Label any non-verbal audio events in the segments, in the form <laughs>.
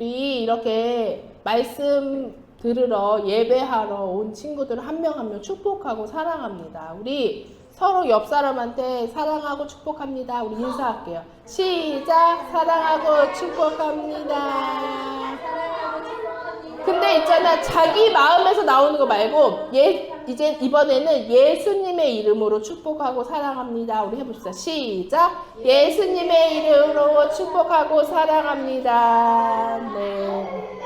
우리 이렇게 말씀 들으러 예배하러 온 친구들 한 명 한 명 축복하고 사랑합니다. 우리 서로 옆 사람한테 사랑하고 축복합니다. 우리 인사할게요. 시작! 사랑하고 축복합니다. 근데 있잖아 자기 마음에서 나오는 거 말고 예 이제 이번에는 예수님의 이름으로 축복하고 사랑합니다. 우리 해봅시다. 시작. 예수님의 이름으로 축복하고 사랑합니다. 네.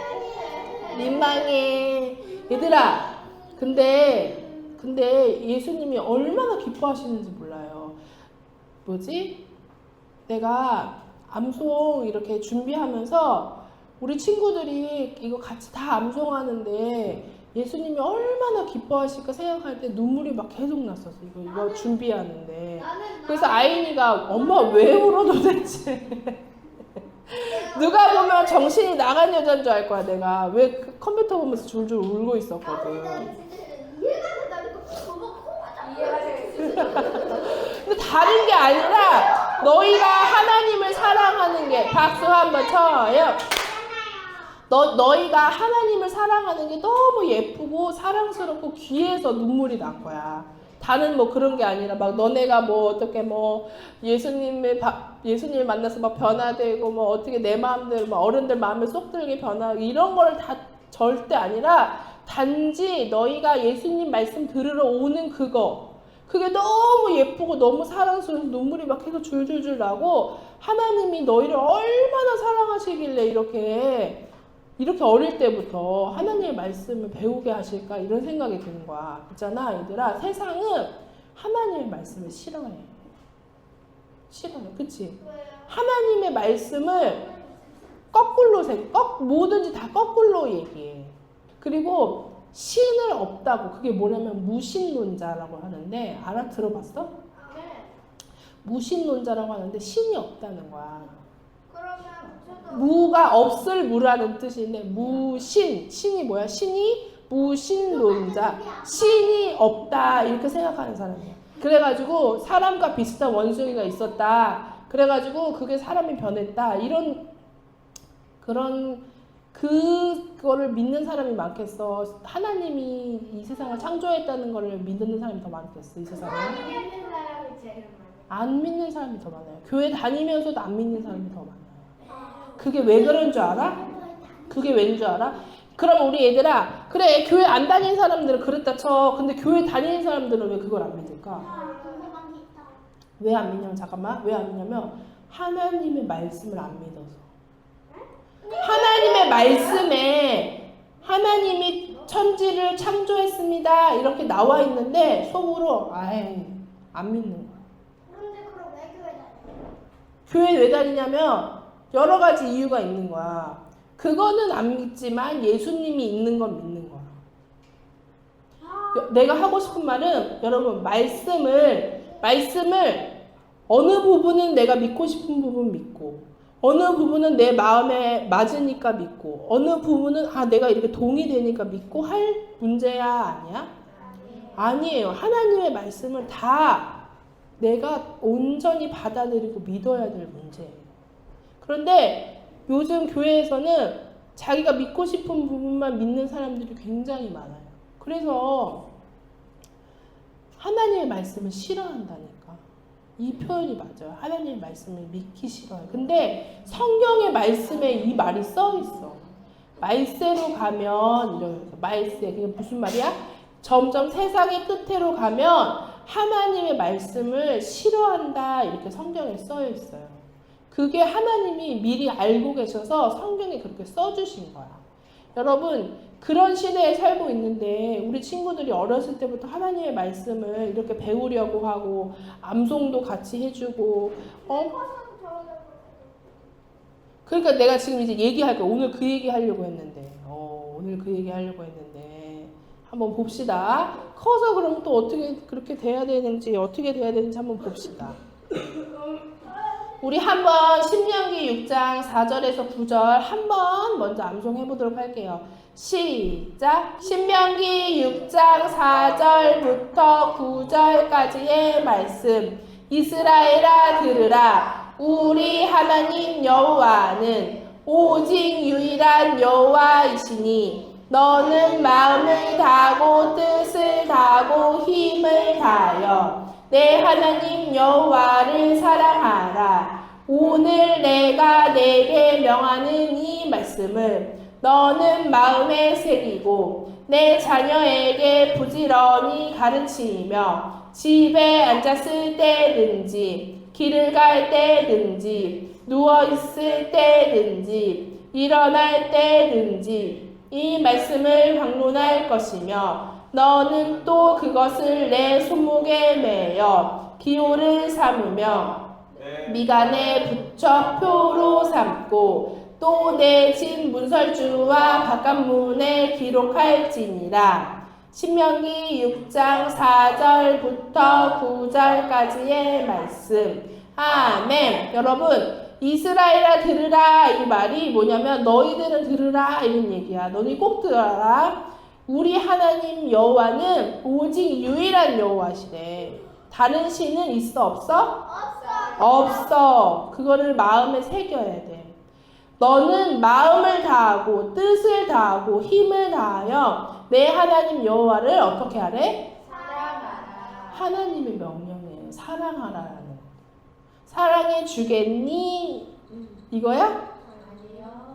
민망해. 얘들아. 근데 근데 예수님이 얼마나 기뻐하시는지 몰라요. 뭐지? 내가 암송 이렇게 준비하면서 우리 친구들이 이거 같이 다 암송하는데 예수님이 얼마나 기뻐하실까 생각할 때 눈물이 막 계속 났었어. 이거 이거 준비하는데. 그래서 아이니가 엄마 왜 울어 도대체? 누가 보면 정신이 나간 여자인 줄 알 거야 내가 왜그 컴퓨터 보면서 줄줄 울고 있었거든. 근데 다른 게 아니라 너희가 하나님을 사랑하는 게 박수 한번 쳐요. 너 너희가 하나님을 사랑하는 게 너무 예쁘고 사랑스럽고 귀해서 눈물이 난 거야. 다른 뭐 그런 게 아니라 막 너네가 뭐 어떻게 뭐 예수님의 바, 예수님 만나서 막 변화되고 뭐 어떻게 내 마음대로 뭐 어른들 마음에 쏙 들게 변화 이런 거를 다 절대 아니라 단지 너희가 예수님 말씀 들으러 오는 그거 그게 너무 예쁘고 너무 사랑스러워서 눈물이 막 계속 줄줄줄 나고 하나님이 너희를 얼마나 사랑하시길래 이렇게 이렇게 어릴 때부터 하나님의 말씀을 배우게 하실까 이런 생각이 드는 거야. 있잖아, 얘들아. 세상은 하나님의 말씀을 싫어해. 싫어해. 그치? 하나님의 말씀을 거꾸로 생, 거, 뭐든지 다 거꾸로 얘기해. 그리고 신을 없다고. 그게 뭐냐면 무신론자라고 하는데, 알아? 들어봤어? 무신론자라고 하는데 신이 없다는 거야. 무가 없을 무라는 뜻인데 무신. 신이 뭐야? 신이? 무신론자. 신이 없다. 이렇게 생각하는 사람이야. 그래가지고 사람과 비슷한 원숭이가 있었다. 그래가지고 그게 사람이 변했다. 이런 그런 그거를 믿는 사람이 많겠어. 하나님이 이 세상을 창조했다는 거를 믿는 사람이 더 많겠어 이 세상에 안 믿는 사람이 더 많아요. 교회 다니면서도 안 믿는 사람이 더 많아요 그게 왜 그런 줄 알아? 그게 왠 줄 알아? 그럼 우리 얘들아, 그래, 교회 안 다니는 사람들은 그랬다 쳐. 근데 교회 다니는 사람들은 왜 그걸 안 믿을까? 왜 안 믿냐면, 잠깐만. 왜 안 믿냐면, 하나님의 말씀을 안 믿어서. 하나님의 말씀에, 하나님이 천지를 창조했습니다. 이렇게 나와 있는데, 속으로, 아이, 안 믿는 거야. 교회 왜 다니냐면, 여러 가지 이유가 있는 거야. 그거는 안 믿지만 예수님이 있는 건 믿는 거야. 여- 내가 하고 싶은 말은 여러분 말씀을 말씀을 어느 부분은 내가 믿고 싶은 부분 믿고 어느 부분은 내 마음에 맞으니까 믿고 어느 부분은 아 내가 이렇게 동의되니까 믿고 할 문제야 아니야? 아니에요. 하나님의 말씀을 다 내가 온전히 받아들이고 믿어야 될 문제예요. 그런데 요즘 교회에서는 자기가 믿고 싶은 부분만 믿는 사람들이 굉장히 많아요. 그래서 하나님의 말씀을 싫어한다니까. 이 표현이 맞아요. 하나님의 말씀을 믿기 싫어요. 근데 성경의 말씀에 이 말이 써 있어. 말세로 가면 이러면서 말세 그게 무슨 말이야? 점점 세상의 끝으로 가면 하나님의 말씀을 싫어한다 이렇게 성경에 써 있어요. 그게 하나님이 미리 알고 계셔서 성경에 그렇게 써주신 거야. 여러분, 그런 시대에 살고 있는데, 우리 친구들이 어렸을 때부터 하나님의 말씀을 이렇게 배우려고 하고, 암송도 같이 해주고, 어? 그러니까 내가 지금 이제 얘기할 거야. 오늘 그 얘기 하려고 했는데, 어, 오늘 그 얘기 하려고 했는데, 한번 봅시다. 커서 그럼 또 어떻게 그렇게 돼야 되는지, 어떻게 돼야 되는지 한번 봅시다. <laughs> 우리 한번 신명기 6장 4절에서 9절 한번 먼저 암송해 보도록 할게요. 시작. 신명기 6장 4절부터 9절까지의 말씀. 이스라엘아 들으라. 우리 하나님 여호와는 오직 유일한 여호와이시니 너는 마음을 다하고 뜻을 다하고 힘을 다하여 내 하나님 여호와를 사랑하라. 오늘 내가 내게 명하는 이 말씀을 너는 마음에 새기고 내 자녀에게 부지런히 가르치며 집에 앉았을 때든지 길을 갈 때든지 누워 있을 때든지 일어날 때든지 이 말씀을 방문할 것이며 너는 또 그것을 내 손목에 매여 기호를 삼으며 미간에 붙여 표로 삼고 또내진 문설주와 바깥문에 기록할지니라. 신명기 6장 4절부터 9절까지의 말씀. 아멘. 여러분, 이스라엘아 들으라 이 말이 뭐냐면 너희들은 들으라 이런 얘기야. 너희 꼭 들어라. 우리 하나님 여호와는 오직 유일한 여호와시래. 다른 신은 있어 없어? 없어. 그거를 마음에 새겨야 돼. 너는 마음을 다하고 뜻을 다하고 힘을 다하여 내 하나님 여호와를 어떻게 하래? 하나님의 명령이에요. 사랑하라라는. 거. 사랑해 주겠니? 이거야?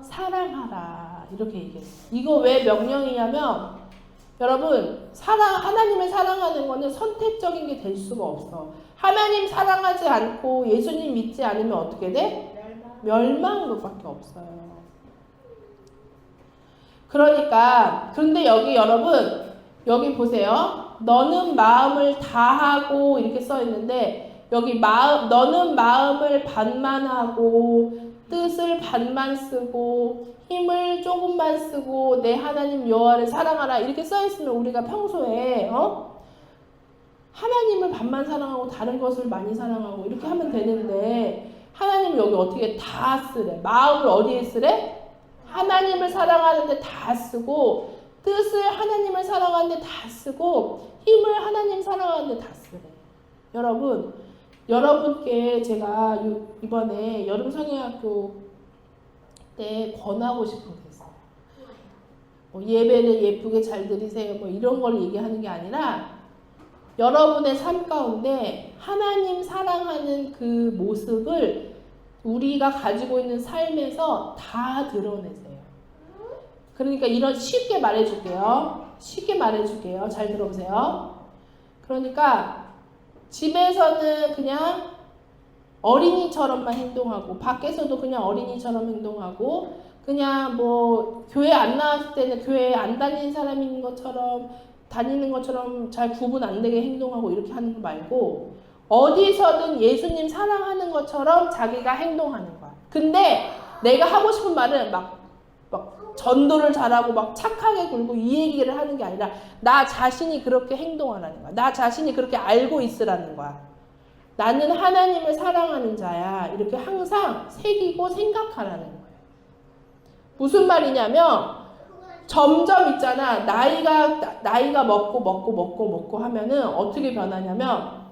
사랑하라. 이렇게 얘기했어. 이거 왜 명령이냐면 여러분 사랑 하나님을 사랑하는 거는 선택적인 게 될 수가 없어. 하나님 사랑하지 않고 예수님 믿지 않으면 어떻게 돼? 멸망 것밖에 없어요. 그러니까 그런데 여기 여러분 여기 보세요. 너는 마음을 다하고 이렇게 써 있는데 여기 마음 너는 마음을 반만 하고 뜻을 반만 쓰고 힘을 조금만 쓰고 내 하나님 여호와를 사랑하라 이렇게 써 있으면 우리가 평소에 어 하나님을 반만 사랑하고 다른 것을 많이 사랑하고 이렇게 하면 되는데 하나님 여기 어떻게 다 쓰래? 마음을 어디에 쓰래? 하나님을 사랑하는데 다 쓰고 뜻을 하나님을 사랑하는데 다 쓰고 힘을 하나님 사랑하는데 다 쓰래. 여러분, 여러분께 제가 이번에 여름 성형학교 때 권하고 싶은 게 있어요. 뭐 예배를 예쁘게 잘 드리세요. 뭐 이런 걸 얘기하는 게 아니라 여러분의 삶 가운데 하나님 사랑하는 그 모습을 우리가 가지고 있는 삶에서 다 드러내세요. 그러니까 이런 쉽게 말해줄게요. 쉽게 말해줄게요. 잘 들어보세요. 그러니까 집에서는 그냥 어린이처럼만 행동하고 밖에서도 그냥 어린이처럼 행동하고 그냥 뭐 교회 안 나왔을 때는 교회 안 다니는 사람인 것처럼 다니는 것처럼 잘 구분 안 되게 행동하고 이렇게 하는 거 말고 어디서든 예수님 사랑하는 것처럼 자기가 행동하는 거야. 근데 내가 하고 싶은 말은 막, 막 전도를 잘하고 막 착하게 굴고 이 얘기를 하는 게 아니라 나 자신이 그렇게 행동하라는 거야. 나 자신이 그렇게 알고 있으라는 거야. 나는 하나님을 사랑하는 자야. 이렇게 항상 새기고 생각하라는 거예요. 무슨 말이냐면 점점 있잖아. 나이가 나이가 먹고 먹고 먹고 먹고 하면은 어떻게 변하냐면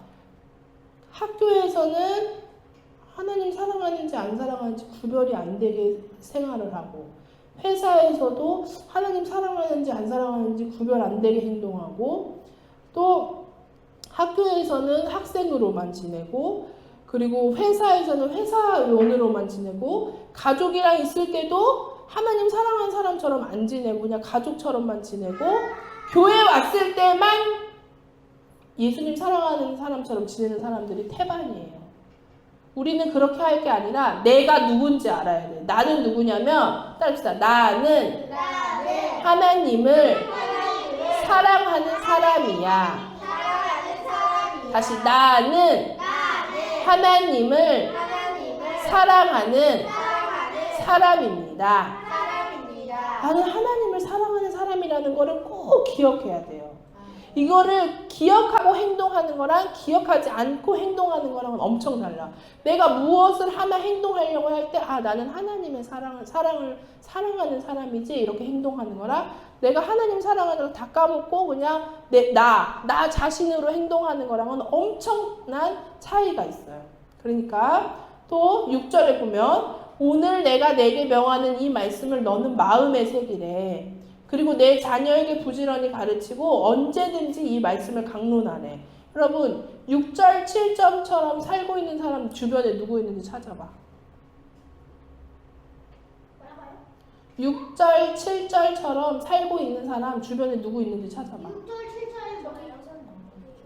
학교에서는 하나님 사랑하는지 안 사랑하는지 구별이 안 되게 생활을 하고 회사에서도 하나님 사랑하는지 안 사랑하는지 구별 안 되게 행동하고 또 학교에서는 학생으로만 지내고 그리고 회사에서는 회사원으로만 지내고 가족이랑 있을 때도 하나님 사랑하는 사람처럼 안 지내고 그냥 가족처럼만 지내고 교회 왔을 때만 예수님 사랑하는 사람처럼 지내는 사람들이 태반이에요. 우리는 그렇게 할 게 아니라 내가 누군지 알아야 돼. 나는 누구냐면 따릅시다. 나는, 나는 하나님을, 하나님을 사랑하는 사람이야. 사랑하는 사람이야. 다시 나는, 나는 하나님을, 하나님을 사랑하는, 사랑하는 사람입니다. 사람입니다. 나는 하나님을 사랑하는 사람이라는 거를 꼭 기억해야 돼요. 이거를 기억하고 행동하는 거랑 기억하지 않고 행동하는 거랑은 엄청 달라. 내가 무엇을 하나 행동하려고 할 때, 아, 나는 하나님의 사랑을, 사랑을, 사랑하는 사람이지. 이렇게 행동하는 거랑 내가 하나님 사랑하는 걸 다 까먹고 그냥 내, 나, 나 자신으로 행동하는 거랑은 엄청난 차이가 있어요. 그러니까 또 6절에 보면 오늘 내가 내게 명하는 이 말씀을 너는 마음에 새기래. 그리고 내 자녀에게 부지런히 가르치고 언제든지 이 말씀을 강론하래. 여러분 6절 7점처럼 살고 있는 사람 주변에 누구 있는지 찾아봐. 6절 7절처럼 살고 있는 사람 주변에 누구 있는지 찾아봐.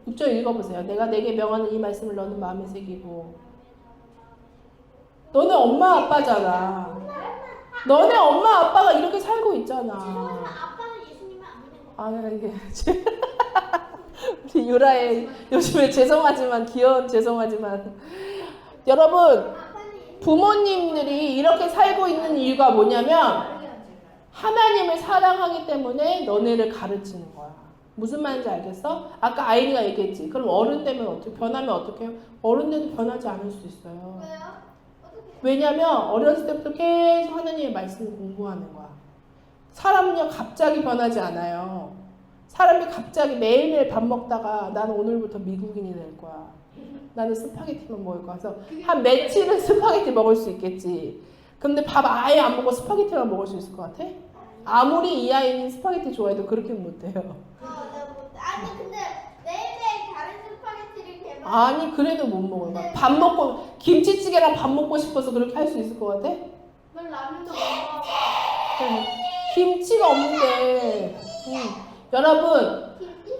6절 읽어보세요. 내가 내게 명하는 이 말씀을 너는 마음에 새기고 너네 엄마 아빠잖아. 너네 엄마 아빠가 이렇게 살고 있잖아. 아 이게 <laughs> 우리 유라의 요즘에 죄송하지만 귀여운 죄송하지만 여러분 부모님들이 이렇게 살고 있는 이유가 뭐냐면 하나님을 사랑하기 때문에 너네를 가르치는 거야. 무슨 말인지 알겠어? 아까 아이리가 얘기했지. 그럼 어른 되면 어떻게 변하면 어떻게 해요? 어른 돼도 변하지 않을 수 있어요. 왜 냐면 어렸을 때부터 계속 하나님의 말씀을 공부하는 거야. 사람은요 갑자기 변하지 않아요. 사람이 갑자기 매일매일 밥 먹다가 나는 오늘부터 미국인이 될 거야. 나는 스파게티만 먹을 거야. 그래서 한 며칠은 스파게티 먹을 수 있겠지. 근데 밥 아예 안 먹고 스파게티만 먹을 수 있을 것 같아? 아무리 이 아이는 스파게티 좋아해도 그렇게 못해요. 아니 근데 매일매일 다른 스파게티를 개발. 아니 그래도 못 먹어요. 막밥 먹고 김치찌개랑 밥 먹고 싶어서 그렇게 할 수 있을 것 같아? 난 라면도 먹어. 네. 김치가 없는데. 음. 여러분 김치.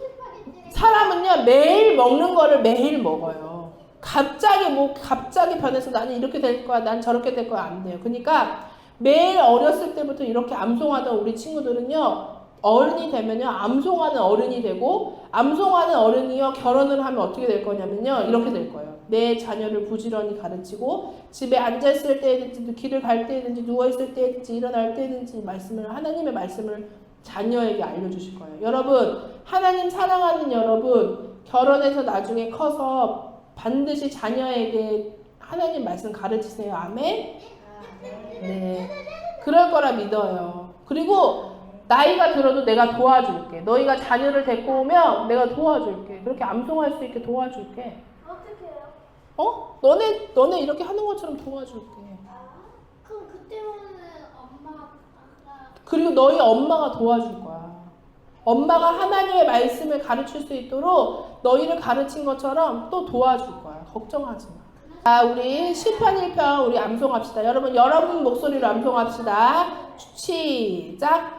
사람은요 매일 먹는 거를 매일 먹어요. 갑자기 뭐 갑자기 변해서 나는 이렇게 될 거야, 난 저렇게 될 거야 안 돼요. 그러니까 매일 어렸을 때부터 이렇게 암송하던 우리 친구들은요 어른이 되면요 암송하는 어른이 되고 암송하는 어른이요 결혼을 하면 어떻게 될 거냐면요 이렇게 될 거예요. 내 자녀를 부지런히 가르치고 집에 앉아 있을 때든지 길을 갈 때든지 누워 있을 때든지 일어날 때든지 말씀을 하나님의 말씀을 자녀에게 알려주실 거예요. 여러분 하나님 사랑하는 여러분 결혼해서 나중에 커서 반드시 자녀에게 하나님 말씀 가르치세요. 아멘. 네. 그럴 거라 믿어요. 그리고 나이가 들어도 내가 도와줄게. 너희가 자녀를 데리고 오면 내가 도와줄게. 그렇게 암송할 수 있게 도와줄게. 어떻게 해요? 어? 너네 너네 이렇게 하는 것처럼 도와줄게. 그럼 그때는 엄마 아빠가 그리고 너희 엄마가 도와줄 거야. 엄마가 하나님의 말씀을 가르칠 수 있도록 너희를 가르친 것처럼 또 도와줄 거야. 걱정하지 마. 자, 우리 시편 1편 우리 암송합시다. 여러분, 여러분 목소리로 암송합시다. 시작.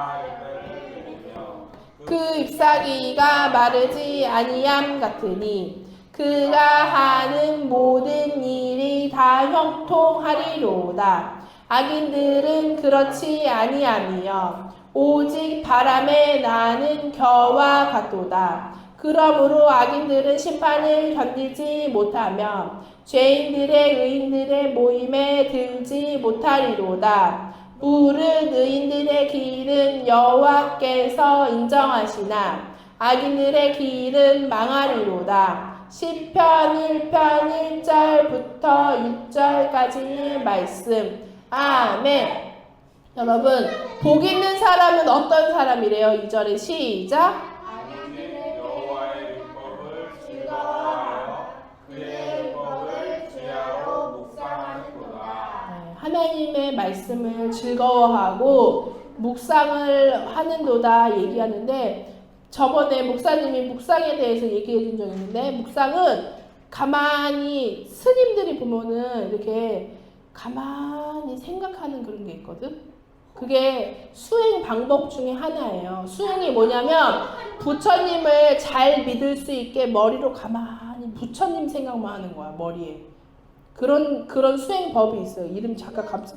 그 잎사귀가 마르지 아니함 같으니 그가 하는 모든 일이 다 형통하리로다. 악인들은 그렇지 아니하며 오직 바람에 나는 겨와 같도다. 그러므로 악인들은 심판을 견디지 못하며 죄인들의 의인들의 모임에 들지 못하리로다. 무릇 의인들의 길은 여호와께서 인정하시나 악인들의 길은 망하리로다. 시편 1편 1절부터 6절까지의 말씀. 아멘. 여러분, 복 있는 사람은 어떤 사람이래요? 2절에 시작. 하나님의 말씀을 즐거워하고 묵상을 하는도다 얘기하는데 저번에 목사님이 묵상에 대해서 얘기해 준 적 있는데 묵상은 가만히 스님들이 보면은 이렇게 가만히 생각하는 그런 게 있거든. 그게 수행 방법 중에 하나예요. 수행이 뭐냐면 부처님을 잘 믿을 수 있게 머리로 가만히 부처님 생각만 하는 거야 머리에. 그런 그런 수행법이 있어요. 이름 잠깐 감사.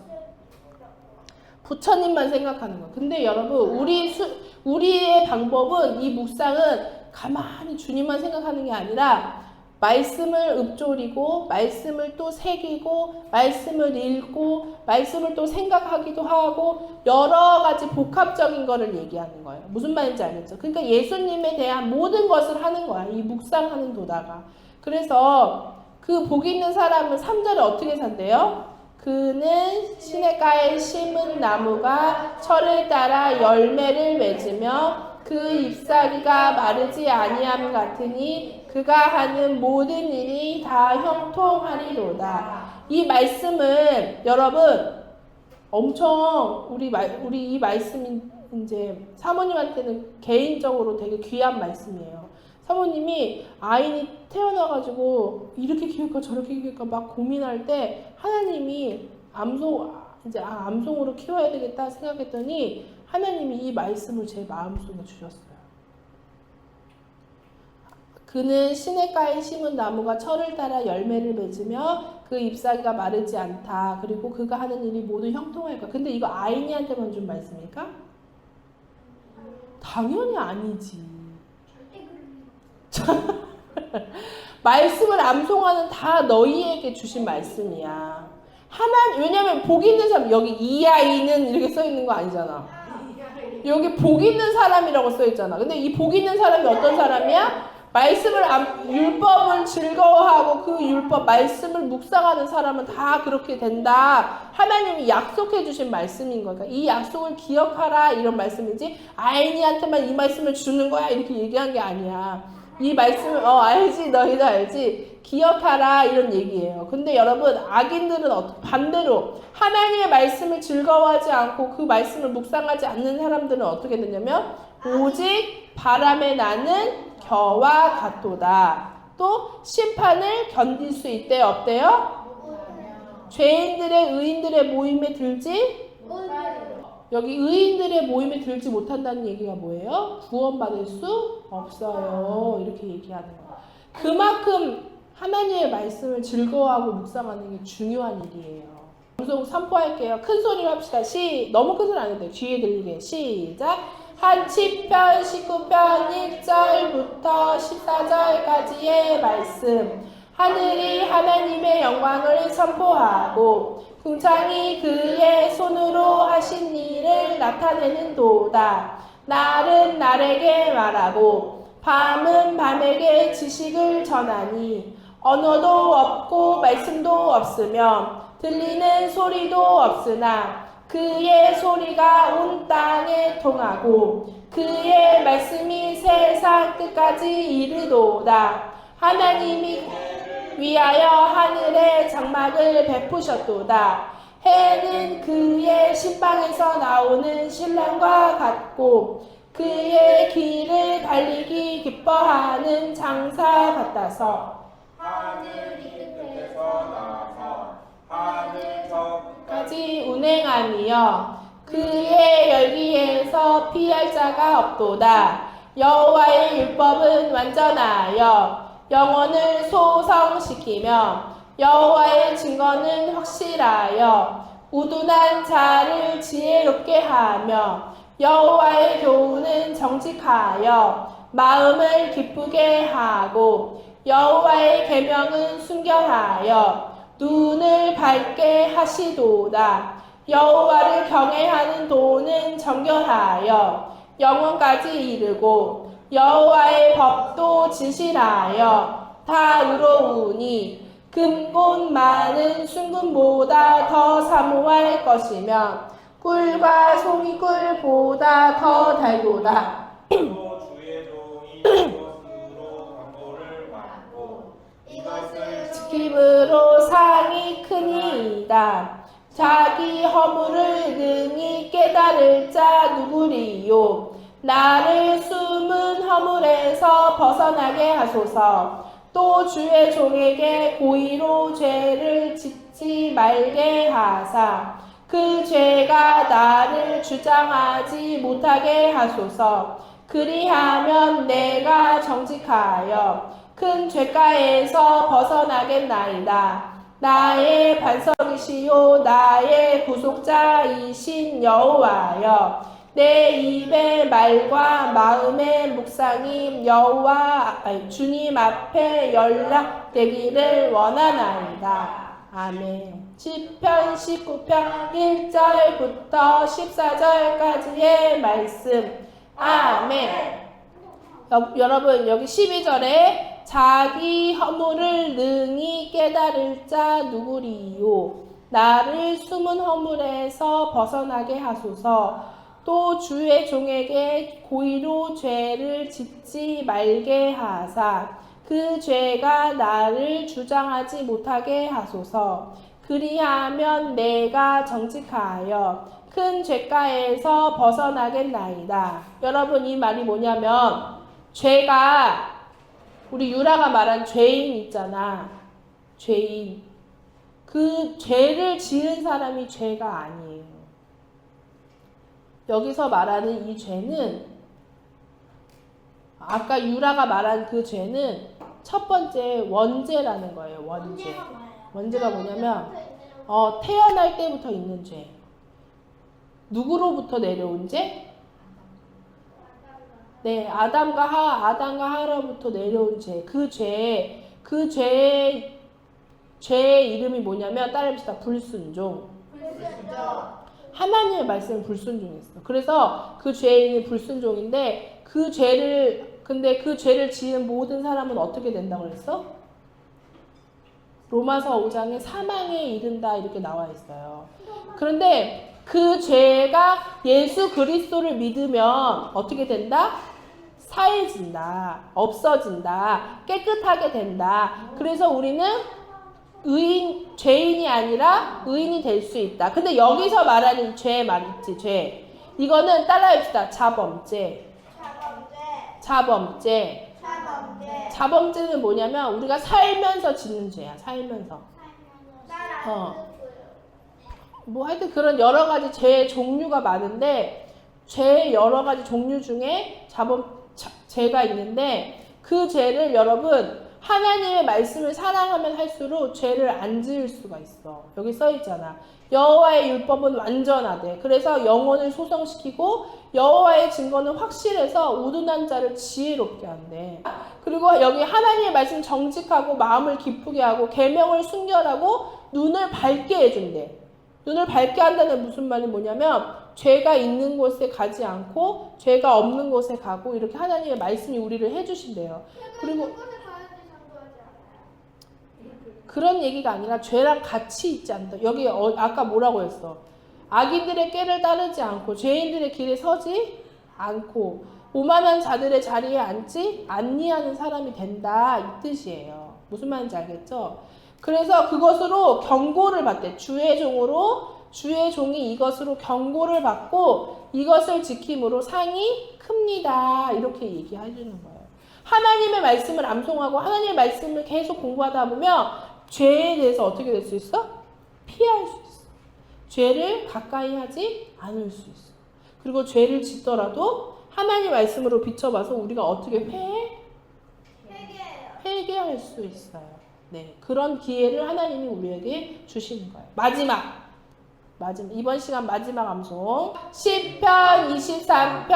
부처님만 생각하는 거. 근데 여러분 우리 수, 우리의 방법은 이 묵상은 가만히 주님만 생각하는 게 아니라 말씀을 읊조리고 말씀을 또 새기고 말씀을 읽고 말씀을 또 생각하기도 하고 여러 가지 복합적인 거를 얘기하는 거예요. 무슨 말인지 알겠죠? 그러니까 예수님에 대한 모든 것을 하는 거야. 이 묵상하는 도다가. 그래서 그복 있는 사람은 3절에 어떻게 산대요? 그는 시냇가에 심은 나무가 철을 따라 열매를 맺으며 그 잎사귀가 마르지 아니함 같으니 그가 하는 모든 일이 다 형통하리로다. 이 말씀은 여러분 엄청 우리 말 우리 이 말씀이 이제 사모님한테는 개인적으로 되게 귀한 말씀이에요. 사모님이 아인이 태어나가지고 이렇게 키울까 저렇게 키울까 막 고민할 때 하나님이 암송 이제 아, 암송으로 키워야 되겠다 생각했더니 하나님이 이 말씀을 제 마음속에 주셨어요. 그는 시냇가에 심은 나무가 철을 따라 열매를 맺으며 그 잎사귀가 마르지 않다. 그리고 그가 하는 일이 모두 형통할 까 근데 이거 아이니한테만 준 말씀일까? 당연히 아니지. 그런 <laughs> 말씀을 암송하는 다 너희에게 주신 말씀이야. 하나 왜냐면 복 있는 사람 여기 이 아이는 이렇게 써 있는 거 아니잖아. 여기 복 있는 사람이라고 써 있잖아. 근데 이 복 있는 사람이 어떤 사람이야? 말씀을 암- 율법을 즐거워하고 그 율법 말씀을 묵상하는 사람은 다 그렇게 된다. 하나님이 약속해 주신 말씀인 거야. 그러니까 이 약속을 기억하라 이런 말씀이지. 아이니한테만 이 말씀을 주는 거야 이렇게 얘기한 게 아니야. 이 말씀을 어 알지 너희도 알지 기억하라 이런 얘기예요. 근데 여러분 악인들은 어- 반대로 하나님의 말씀을 즐거워하지 않고 그 말씀을 묵상하지 않는 사람들은 어떻게 되냐면 오직 바람에 나는 겨와 같도다. 또 심판을 견딜 수 있대 없대요? 죄인들의 의인들의 모임에 들지 여기 의인들의 모임에 들지 못한다는 얘기가 뭐예요? 구원받을 수 없어요. 이렇게 얘기하는 거예요. 그만큼 하나님의 말씀을 즐거워하고 묵상하는 게 중요한 일이에요. 방송 선포할게요. 큰 소리로 합시다. 시 너무 큰 소리 안 해도 돼요. 뒤에 들리게. 시작. 한 10편, 19편, 1절부터 14절까지의 말씀. 하늘이 하나님의 영광을 선포하고 궁창이 그의 손으로 하신 일을 나타내는 도다. 날은 날에게 말하고 밤은 밤에게 지식을 전하니 언어도 없고 말씀도 없으며 들리는 소리도 없으나 그의 소리가 온 땅에 통하고 그의 말씀이 세상 끝까지 이르도다. 하나님이 위하여 하늘에 장막을 베푸셨도다. 해는 그의 신방에서 나오는 신랑과 같고 그의 길을 달리기 기뻐하는 장사 같아서 하늘이 끝에서 나서 하늘 저 까지 운행하며 그의 열기에서 피할 자가 없도다. 여호와의 율법은 완전하여 영혼을 소성시키며 여호와의 증거는 확실하여 우둔한 자를 지혜롭게 하며 여호와의 교훈은 정직하여 마음을 기쁘게 하고 여호와의 계명은 순결하여 눈을 밝게 하시도다. 여호와를 경외하는 도는 정결하여 영원까지 이르고 여호와의 법도 진실하여 다 의로우니 금본 많은 순금보다 더 사모할 것이며 꿀과 송이꿀보다 더 달도다. 이것을 기브로 상이 크니이다. 자기 허물을 능히 깨달을 자 누구리요. 나를 숨은 허물에서 벗어나게 하소서. 또 주의 종에게 고의로 죄를 짓지 말게 하사. 그 죄가 나를 주장하지 못하게 하소서. 그리하면 내가 정직하여 큰 죄가에서 벗어나겠나이다. 나의 반석이시요 나의 구속자이신 여호와여 내 입의 말과 마음의 묵상이 여호와 주님 앞에 연락되기를 원하나이다. 아멘. 시편 19편 1절부터 14절까지의 말씀. 아멘. 여, 여러분 여기 12절에 자기 허물을 능히 깨달을 자 누구리요 나를 숨은 허물에서 벗어나게 하소서 또 주의 종에게 고의로 죄를 짓지 말게 하사 그 죄가 나를 주장하지 못하게 하소서 그리하면 내가 정직하여 큰 죄가에서 벗어나겠나이다. 여러분 이 말이 뭐냐면 죄가 우리 유라가 말한 죄인 있잖아. 죄인. 그 죄를 지은 사람이 죄가 아니에요. 여기서 말하는 이 죄는 아까 유라가 말한 그 죄는 첫 번째 원죄라는 거예요. 원죄. 원죄가 뭐냐면 어, 태어날 때부터 있는 죄. 누구로부터 내려온 죄? 네, 아담과 하, 아담과 하로부터 내려온 죄. 그 죄, 그 죄, 죄의 이름이 뭐냐면 따라합시다. 불순종. 하나님의 말씀을 불순종했어. 그래서 그 죄인이 불순종인데 그 죄를 근데 그 죄를 지은 모든 사람은 어떻게 된다고 그랬어? 로마서 5장에 사망에 이른다 이렇게 나와 있어요. 그런데 그 죄가 예수 그리스도를 믿으면 어떻게 된다? 사해진다. 없어진다. 깨끗하게 된다. 그래서 우리는 의인, 죄인이 아니라 의인이 될 수 있다. 근데 여기서 말하는 죄 말있지, 죄. 이거는 따라합시다. 자범죄. 자범죄. 자범죄는 뭐냐면 우리가 살면서 짓는 죄야. 살면서. 어. 뭐 하여튼 그런 여러 가지 죄의 종류가 많은데 죄의 여러 가지 종류 중에 자범 자- 죄가 있는데 그 죄를 여러분 하나님의 말씀을 사랑하면 할수록 죄를 안 지을 수가 있어. 여기 써 있잖아. 여호와의 율법은 완전하대. 그래서 영혼을 소성시키고 여호와의 증거는 확실해서 우둔한 자를 지혜롭게 한대. 그리고 여기 하나님의 말씀 정직하고 마음을 기쁘게 하고 계명을 순결하고 눈을 밝게 해준대. 눈을 밝게 한다는 무슨 말이 뭐냐면 죄가 있는 곳에 가지 않고 죄가 없는 곳에 가고 이렇게 하나님의 말씀이 우리를 해주신대요. 그리고 그런 얘기가 아니라 죄랑 같이 있지 않다. 여기 어, 아까 뭐라고 했어? 악인들의 꾀를 따르지 않고 죄인들의 길에 서지 않고 오만한 자들의 자리에 앉지 않니하는 사람이 된다 이 뜻이에요. 무슨 말인지 알겠죠? 그래서 그것으로 경고를 받대. 주의 종으로 주의 종이 이것으로 경고를 받고 이것을 지킴으로 상이 큽니다. 이렇게 얘기해 주는 거예요. 하나님의 말씀을 암송하고 하나님의 말씀을 계속 공부하다 보면 죄에 대해서 어떻게 될 수 있어? 피할 수 있어. 죄를 가까이 하지 않을 수 있어. 그리고 죄를 짓더라도 하나님 말씀으로 비춰봐서 우리가 어떻게 회 회개할 수 있어요. 네, 그런 기회를 하나님이 우리에게 주시는 거예요. 마지막. 마지막 이번 시간 마지막 암송 10편 23편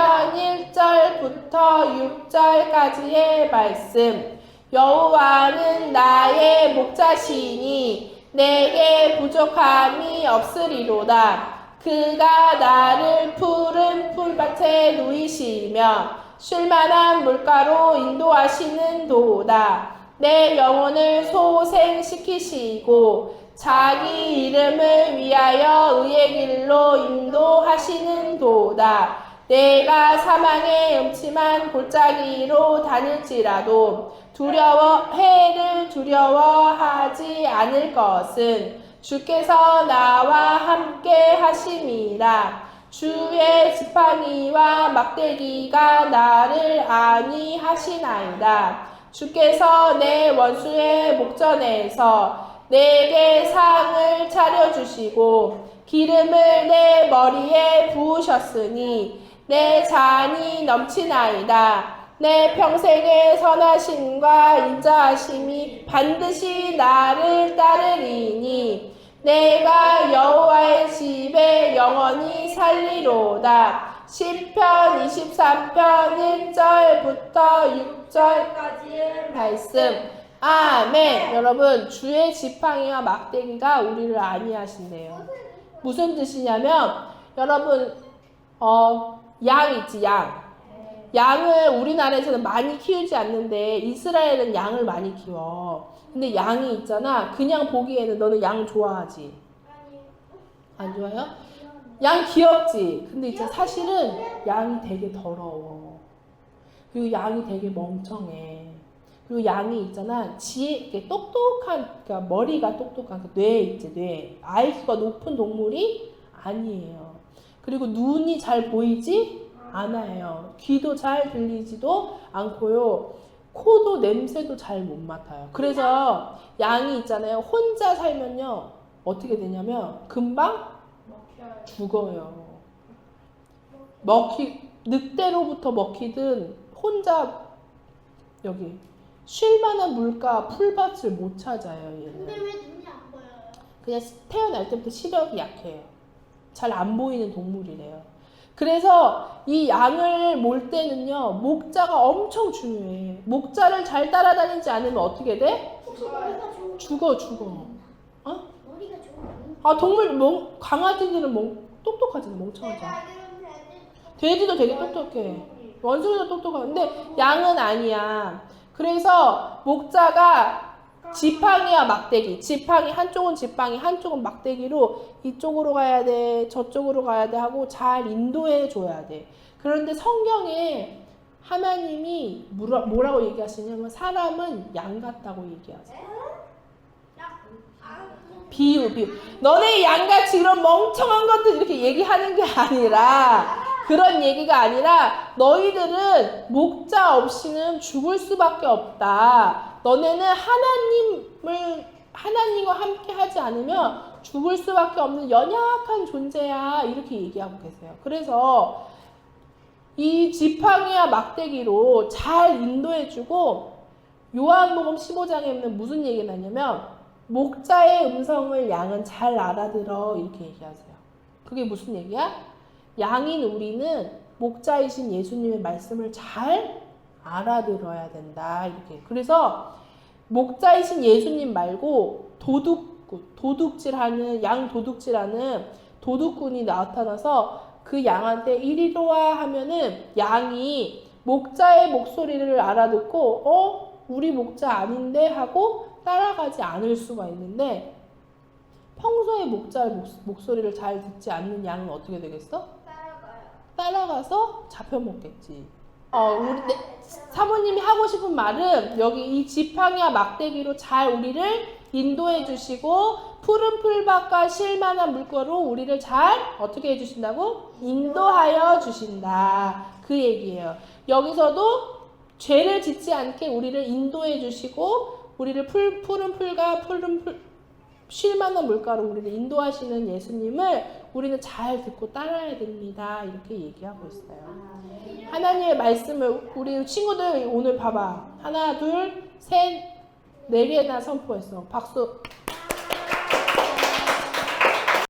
1절부터 6절까지의 말씀 여호와는 나의 목자시니 내게 부족함이 없으리로다 그가 나를 푸른 풀밭에 누이시며 쉴만한 물가로 인도하시는 도다 내 영혼을 소생시키시고 자기 이름을 위하여 의의 길로 인도하시는 도다. 내가 사망의 음침한 골짜기로 다닐지라도 두려워 해를 두려워하지 않을 것은 주께서 나와 함께 하심이라. 주의 지팡이와 막대기가 나를 안위하시나이다. 주께서 내 원수의 목전에서 내게 상을 차려주시고 기름을 내 머리에 부으셨으니 내 잔이 넘치나이다. 내 평생의 선하심과 인자하심이 반드시 나를 따르리니 내가 여호와의 집에 영원히 살리로다. 10편 23편 1절부터 6절 말씀 아멘 여러분 주의 지팡이와 막대기가 우리를 안위하신대요 무슨 뜻이냐면 여러분 어, 양 있지 양. 양을 우리나라에서는 많이 키우지 않는데 이스라엘은 양을 많이 키워. 근데 양이 있잖아. 그냥 보기에는 너는 양 좋아하지? 안 좋아요? 양 귀엽지? 근데 이제 사실은 양이 되게 더러워. 그리고 양이 되게 멍청해. 그리고 양이 있잖아. 지혜 똑똑한 그러니까 머리가 똑똑한 그 뇌 있지 뇌. IQ가 높은 동물이 아니에요 그리고 눈이 잘 보이지 않아요. 귀도 잘 들리지도 않고요. 코도 냄새도 잘 못 맡아요. 그래서 양이 있잖아요. 혼자 살면요. 어떻게 되냐면 금방 죽어요. 먹히 늑대로부터 먹히든 혼자 여기 쉴 만한 물가 풀밭을 못 찾아요 근데 얘는 왜 눈이 안 보여요? 그냥 태어날 때부터 시력이 약해요 잘 안 보이는 동물이래요 그래서 이 양을 몰 때는요 목자가 엄청 중요해 목자를 잘 따라다니지 않으면 어떻게 돼? 죽어 죽어 어? 아 동물 멍, 강아지들은 멍, 멍청하잖아 알기로는 돼지도 되게 똑똑해 원숭이도 똑똑한데 양은 아니야. 그래서 목자가 지팡이와 막대기, 지팡이 한쪽은 지팡이, 한쪽은 막대기로 이쪽으로 가야 돼, 저쪽으로 가야 돼 하고 잘 인도해 줘야 돼. 그런데 성경에 하나님이 뭐라, 뭐라고 얘기하시냐면 사람은 양 같다고 얘기하세요. 비유, 비유. 너네 양같이 이런 멍청한 것들 이렇게 얘기하는 게 아니라 그런 얘기가 아니라 너희들은 목자 없이는 죽을 수밖에 없다. 너네는 하나님을 하나님과 함께 하지 않으면 죽을 수밖에 없는 연약한 존재야. 이렇게 얘기하고 계세요. 그래서 이 지팡이와 막대기로 잘 인도해주고 요한복음 15장에는 무슨 얘기가 나냐면 목자의 음성을 양은 잘 알아들어 이렇게 얘기하세요. 그게 무슨 얘기야? 양인 우리는 목자이신 예수님의 말씀을 잘 알아들어야 된다 이렇게. 그래서 목자이신 예수님 말고 도둑 도둑질하는 양 도둑질하는 도둑꾼이 나타나서 그 양한테 이리로 와 하면은 양이 목자의 목소리를 알아듣고 어 우리 목자 아닌데 하고 따라가지 않을 수가 있는데 평소에 목자의 목, 목소리를 잘 듣지 않는 양은 어떻게 되겠어? 따라가요. 따라가서 잡혀먹겠지. 어, 우리 네, 사모님이 하고 싶은 말은 여기 이 지팡이와 막대기로 잘 우리를 인도해 주시고 푸른 풀밭과 실만한 물거로 우리를 잘 어떻게 해 주신다고? 인도하여 주신다. 그 얘기예요. 여기서도 죄를 짓지 않게 우리를 인도해 주시고 우리를 풀, 푸른 풀과 푸른 풀, 쉴만한 물가로 우리를 인도하시는 예수님을 우리는 잘 듣고 따라야 됩니다. 이렇게 얘기하고 있어요. 하나님의 말씀을 우리 친구들 오늘 봐봐. 하나, 둘, 셋, 네 개나 선포했어. 박수.